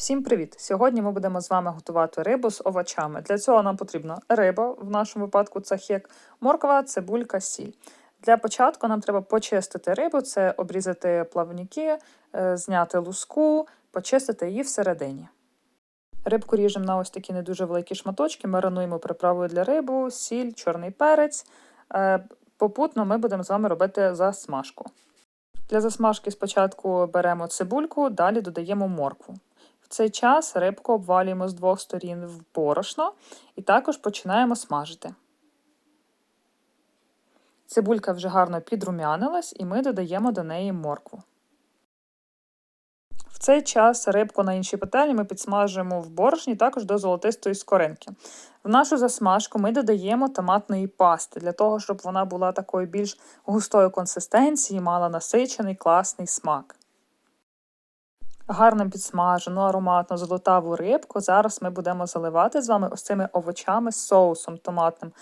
Всім привіт! Сьогодні ми будемо з вами готувати рибу з овочами. Для цього нам потрібна риба, в нашому випадку це хек, морква, цибулька, сіль. Для початку нам треба почистити рибу, це обрізати плавники, е, зняти луску, почистити її всередині. Рибку ріжемо на ось такі не дуже великі шматочки, маринуємо приправою для рибу, сіль, чорний перець. Е, Попутно ми будемо з вами робити засмажку. Для засмажки спочатку беремо цибульку, далі додаємо моркву. Цей час рибку обвалюємо з двох сторін в борошно і також починаємо смажити. Цибулька вже гарно підрумянилась, і ми додаємо до неї моркву. В цей час рибку на іншій пательні ми підсмажуємо в борошні також до золотистої скоринки. В нашу засмажку ми додаємо томатної пасти для того, щоб вона була такою більш густої консистенції, мала насичений класний смак. Гарно підсмажену, ароматну золотаву рибку. Зараз ми будемо заливати з вами ось цими овочами з соусом томатним.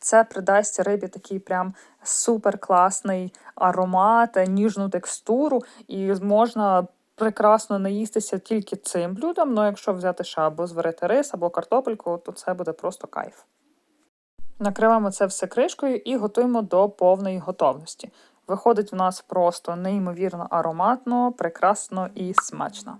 Це придасть рибі такий прям супер класний аромат, ніжну текстуру, і можна прекрасно наїстися тільки цим блюдом. Ну, якщо взяти ще або зварити рис, або картопельку, то це буде просто кайф. Накриваємо це все кришкою і готуємо до повної готовності. Виходить в нас просто неймовірно ароматно, прекрасно і смачно.